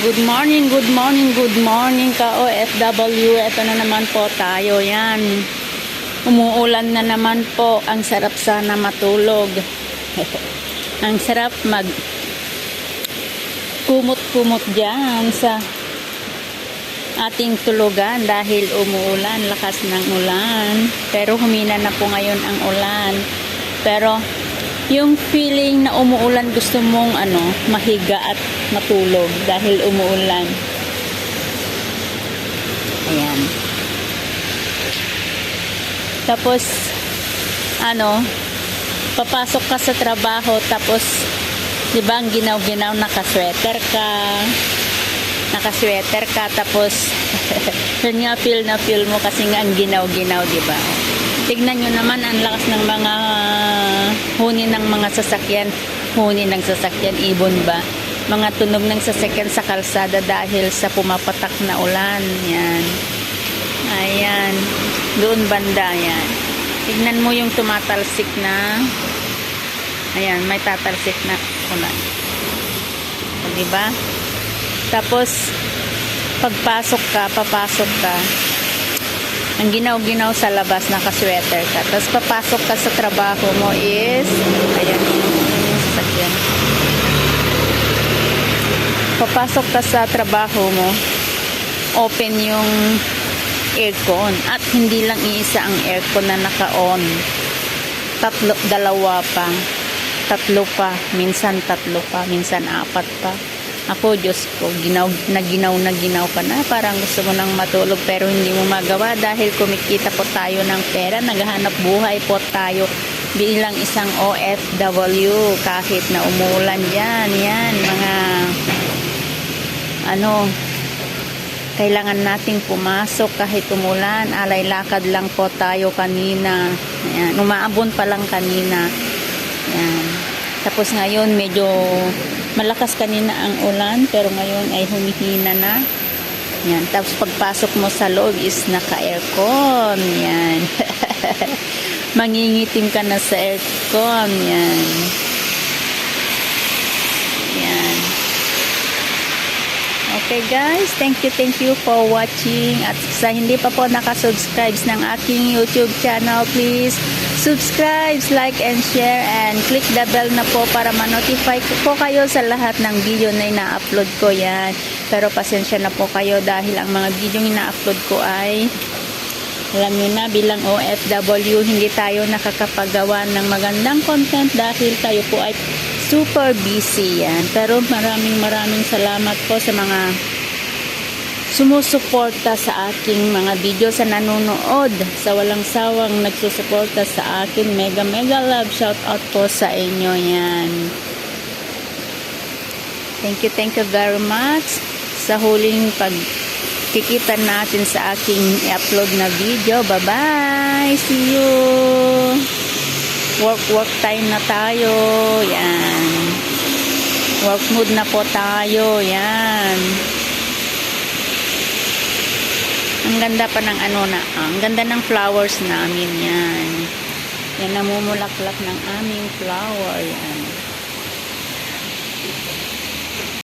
Good morning, good morning, good morning ka OFW. Ito na naman po tayo. Yan. Umuulan na naman po. Ang sarap sana matulog. Ang sarap mag kumot-kumot dyan sa ating tulugan dahil umuulan, lakas ng ulan. Pero humina na po ngayon ang ulan. Pero yung feeling na umuulan gusto mong ano, mahiga at matulog dahil umuulan. Ayan. Tapos ano, papasok ka sa trabaho tapos 'di ba ang ginaw-ginaw naka-sweater ka. Naka-sweater ka tapos yun nga feel na feel mo kasi nga ang ginaw-ginaw, 'di ba? Tignan nyo naman ang lakas ng mga huni ng mga sasakyan. Huni ng sasakyan, ibon ba? Mga tunog ng sasakyan sa kalsada dahil sa pumapatak na ulan. Yan. Ayan. Doon banda yan. Tignan mo yung tumatalsik na Ayan, may tatalsik na ulan. O, diba? Tapos, pagpasok ka, papasok ka, ang ginaw-ginaw sa labas, naka-sweater ka. Tapos papasok ka sa trabaho mo is, ayan, sasakyan. Papasok ka sa trabaho mo, open yung aircon. At hindi lang iisa ang aircon na naka-on. Tatlo, dalawa pa. Tatlo pa. Minsan tatlo pa. Minsan apat pa. Ako, Diyos ko, ginaw, na ginaw na ginaw ka na. Parang gusto mo nang matulog pero hindi mo magawa dahil kumikita po tayo ng pera. Naghahanap buhay po tayo bilang isang OFW kahit na umuulan yan. Yan, mga ano, kailangan nating pumasok kahit umulan. Alay lakad lang po tayo kanina. Ayan, umaabon pa lang kanina. Ayan. Tapos ngayon medyo malakas kanina ang ulan pero ngayon ay humihina na. Yan. Tapos pagpasok mo sa loob is naka-aircon. Yan. Mangingitim ka na sa aircon. Yan. Yan. Okay guys, thank you, thank you for watching. At sa hindi pa po nakasubscribe ng aking YouTube channel, please subscribe, like, and share, and click the bell na po para ma-notify po kayo sa lahat ng video na ina-upload ko yan. Pero pasensya na po kayo dahil ang mga video na ina-upload ko ay alam nyo na bilang OFW hindi tayo nakakapagawa ng magandang content dahil tayo po ay super busy yan. Pero maraming maraming salamat po sa mga sumusuporta sa aking mga video sa nanonood sa walang sawang nagsusuporta sa akin. Mega mega love. Shout out po sa inyo. Yan. Thank you thank you very much sa huling pagkikita natin sa aking i-upload na video. Bye bye see you. Work work time na tayo. Yan. Work mood na po tayo. Yan ganda pa ng ano na, ah, ang ganda ng flowers namin yan. Yan namumulaklak ng aming flower yan.